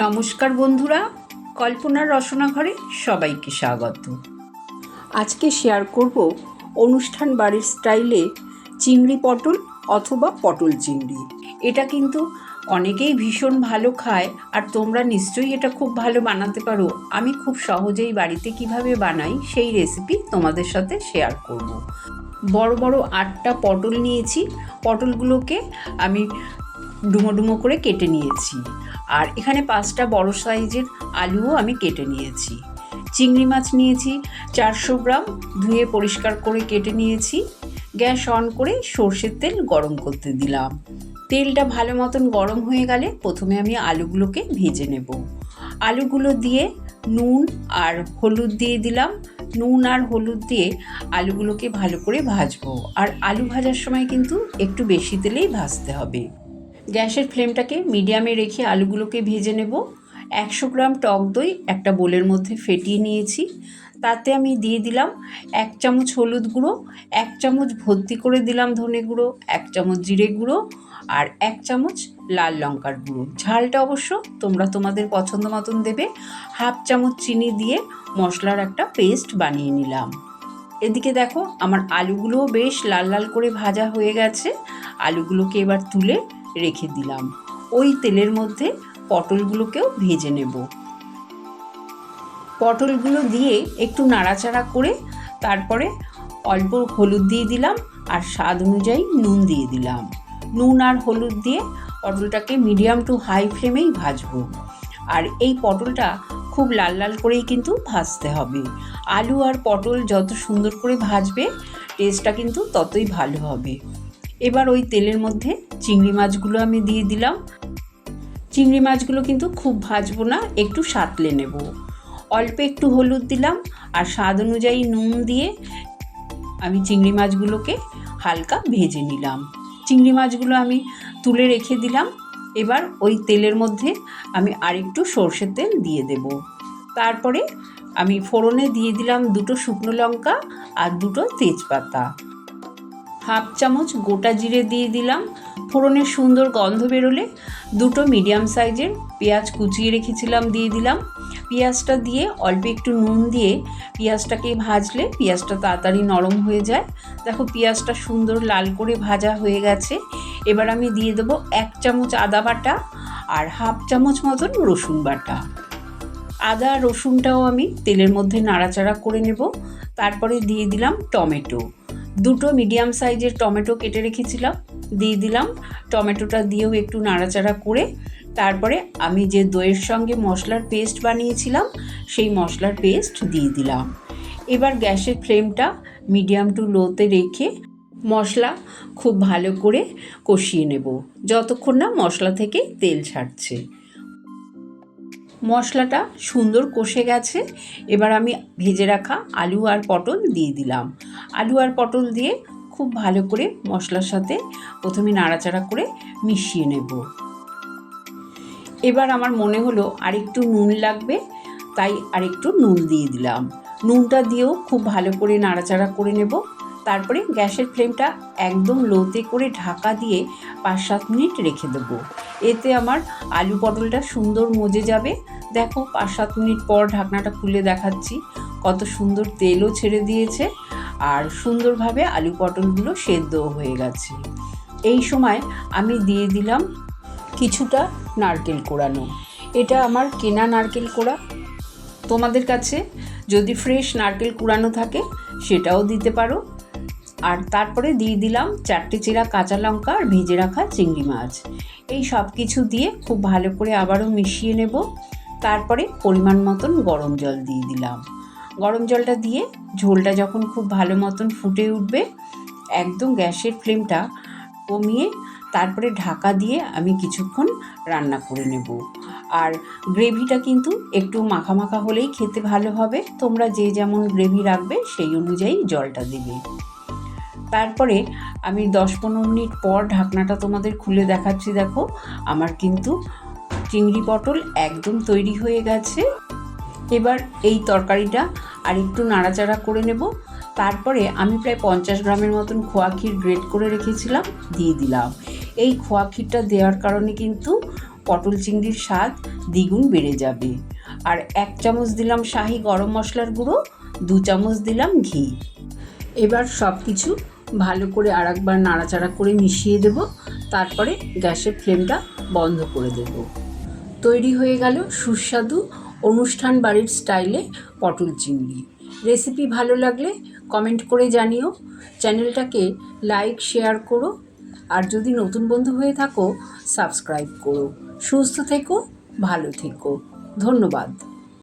নমস্কার বন্ধুরা, কল্পনার রসনা ঘরে সবাইকে স্বাগত। আজকে শেয়ার করব অনুষ্ঠান বাড়ির স্টাইলে চিংড়ি পটল অথবা পটল চিংড়ি। এটা কিন্তু অনেকেই ভীষণ ভালো খায় আর তোমরা নিশ্চয়ই এটা খুব ভালো বানাতে পারো। আমি খুব সহজেই বাড়িতে কীভাবে বানাই সেই রেসিপি তোমাদের সাথে শেয়ার করব। বড় বড় আটটা পটল নিয়েছি, পটলগুলোকে আমি ডুমো ডুমো করে কেটে নিয়েছি। আর এখানে পাঁচটা বড় সাইজের আলুও আমি কেটে নিয়েছি। চিংড়ি মাছ নিয়েছি চারশো গ্রাম, ধুয়ে পরিষ্কার করে কেটে নিয়েছি। গ্যাস অন করে সর্ষের তেল গরম করতে দিলাম। তেলটা ভালো মতন গরম হয়ে গেলে প্রথমে আমি আলুগুলোকে ভেজে নেব। আলুগুলো দিয়ে নুন আর হলুদ দিয়ে দিলাম। নুন আর হলুদ দিয়ে আলুগুলোকে ভালো করে ভাজবো। আর আলু ভাজার সময় কিন্তু একটু বেশি তেলেই ভাজতে হবে। গ্যাসের ফ্লেমটাকে মিডিয়ামে রেখে আলুগুলোকে ভেজে নেব। একশো গ্রাম টক দই একটা বোলের মধ্যে ফেটিয়ে নিয়েছি। তাতে আমি দিয়ে দিলাম এক চামচ হলুদ গুঁড়ো, এক চামচ ভর্তি করে দিলাম ধনে গুঁড়ো, এক চামচ জিরে গুঁড়ো আর এক চামচ লাল লঙ্কার গুঁড়ো। ঝালটা অবশ্য তোমরা তোমাদের পছন্দ মতন দেবে। হাফ চামচ চিনি দিয়ে মশলার একটা পেস্ট বানিয়ে নিলাম। এদিকে দেখো আমার আলুগুলোও বেশ লাল লাল করে ভাজা হয়ে গেছে। আলুগুলোকে এবার তুলে রেখে দিলাম। ওই তেলের মধ্যে পটলগুলোকেও ভেজে নেব। পটলগুলো দিয়ে একটু নাড়াচাড়া করে তারপরে অল্প হলুদ দিয়ে দিলাম আর স্বাদ অনুযায়ী নুন দিয়ে দিলাম। নুন আর হলুদ দিয়ে পটলটাকে মিডিয়াম টু হাই ফ্লেমেই ভাজবো। আর এই পটলটা খুব লাল লাল করেই কিন্তু ভাজতে হবে। আলু আর পটল যত সুন্দর করে ভাজবে টেস্টটা কিন্তু ততই ভালো হবে। এবার ওই তেলের মধ্যে চিংড়ি মাছগুলো আমি দিয়ে দিলাম। চিংড়ি মাছগুলো কিন্তু খুব ভাজবো না, একটু সাঁতলে নেব। অল্প একটু হলুদ দিলাম আর স্বাদ অনুযায়ী নুন দিয়ে আমি চিংড়ি মাছগুলোকে হালকা ভেজে নিলাম। চিংড়ি মাছগুলো আমি তুলে রেখে দিলাম। এবার ওই তেলের মধ্যে আমি আরেকটু সর্ষের তেল দিয়ে দেব। তারপরে আমি ফোড়নে দিয়ে দিলাম দুটো শুকনো লঙ্কা আর দুটো তেজপাতা। হাফ চামচ গোটা জিরে দিয়ে দিলাম। ফোড়নের সুন্দর গন্ধ বেরোলে দুটো মিডিয়াম সাইজের পেঁয়াজ কুচিয়ে রেখেছিলাম, দিয়ে দিলাম। পেঁয়াজটা দিয়ে অল্প একটু নুন দিয়ে পেঁয়াজটাকে ভাজলে পেঁয়াজটা তাড়াতাড়ি নরম হয়ে যায়। দেখো পেঁয়াজটা সুন্দর লাল করে ভাজা হয়ে গেছে। এবার আমি দিয়ে দেবো এক চামচ আদা বাটা আর হাফ চামচ মতন রসুন বাটা। আদা রসুনটাও আমি তেলের মধ্যে নাড়াচাড়া করে নেব। তারপরে দিয়ে দিলাম টমেটো। দুটো মিডিয়াম সাইজের টমেটো কেটে রেখেছিলাম, দিয়ে দিলাম। টমেটোটা দিয়েও একটু নাড়াচাড়া করে, তারপরে আমি যে দইয়ের সঙ্গে মশলার পেস্ট বানিয়েছিলাম, সেই মশলার পেস্ট দিয়ে দিলাম। এবার গ্যাসের ফ্লেমটা মিডিয়াম টু লোতে রেখে মশলা খুব ভালো করে কষিয়ে নেব। যতক্ষণ না মশলা থেকে তেল ছাড়ছে। মশলাটা সুন্দর কষে গেছে। এবার আমি ভেজে রাখা আলু আর পটল দিয়ে দিলাম। আলু আর পটল দিয়ে খুব ভালো করে মশলার সাথে প্রথমে নাড়াচাড়া করে মিশিয়ে নেব। এবার আমার মনে হলো আরেকটু নুন লাগবে, তাই আরেকটু নুন দিয়ে দিলাম। নুনটা দিয়েও খুব ভালো করে নাড়াচাড়া করে নেব। তারপরে গ্যাসের ফ্লেমটা একদম লোতে করে ঢাকা দিয়ে পাঁচ সাত মিনিট রেখে দেবো। এতে আমার আলু পটলটা সুন্দর মজে যাবে। দেখো পাঁচ সাত মিনিট পর ঢাকনাটা খুলে দেখাচ্ছি। কত সুন্দর তেলও ছেড়ে দিয়েছে আর সুন্দরভাবে আলু পটলগুলো সেদ্ধও হয়ে গেছে। এই সময় আমি দিয়ে দিলাম কিছুটা নারকেল কোড়ানো এটা আমার কেনা নারকেল কোড়া তোমাদের কাছে যদি ফ্রেশ নারকেল কুড়ানো থাকে, সেটাও দিতে পারো। আর তারপরে দিয়ে দিলাম চারটে চেরা কাঁচা লঙ্কা আর ভেজে রাখা চিংড়ি মাছ। এই সব কিছু দিয়ে খুব ভালো করে আবারও মিশিয়ে নেব। তারপরে পরিমাণ মতন গরম জল দিয়ে দিলাম। গরম জলটা দিয়ে ঝোলটা যখন খুব ভালো মতন ফুটে উঠবে, একদম গ্যাসের ফ্লেমটা কমিয়ে তারপরে ঢাকা দিয়ে আমি কিছুক্ষণ রান্না করে নেব। আর গ্রেভিটা কিন্তু একটু মাখা মাখা হলেই খেতে ভালো হবে। তোমরা যে যেমন গ্রেভি রাখবে সেই অনুযায়ী জলটা দেবে। তারপরে আমি দশ পনেরো মিনিট পর ঢাকনাটা তোমাদের খুলে দেখাচ্ছি, দেখো। আমার কিন্তু চিংড়ি পটল একদম তৈরি হয়ে গেছে। এবার এই তরকারিটা আর একটু নাড়াচাড়া করে নেব। তারপরে আমি প্রায় পঞ্চাশ গ্রামের মতন খোয়া ক্ষীর গ্রেট করে রেখেছিলাম, দিয়ে দিলাম। এই খোয়া ক্ষীরটা দেওয়ার কারণে কিন্তু পটল চিংড়ির স্বাদ দ্বিগুণ বেড়ে যাবে। আর এক চামচ দিলাম শাহি গরম মশলার গুঁড়ো, দু চামচ দিলাম ঘি। এবার সব কিছু ভালো করে আরেকবার নাড়াচাড়া করে মিশিয়ে দেব, তারপরে গ্যাসের ফ্লেমটা বন্ধ করে দেব। তৈরি হয়ে গেল সুস্বাদু অনুষ্ঠান বাড়ির স্টাইলে পটল চিংড়ি। রেসিপি ভালো লাগলে কমেন্ট করে জানিও। চ্যানেলটাকে লাইক, শেয়ার করো। আর যদি নতুন বন্ধু হয়ে থাকো, সাবস্ক্রাইব করো। সুস্থ থেকো, ভালো থেকো। ধন্যবাদ।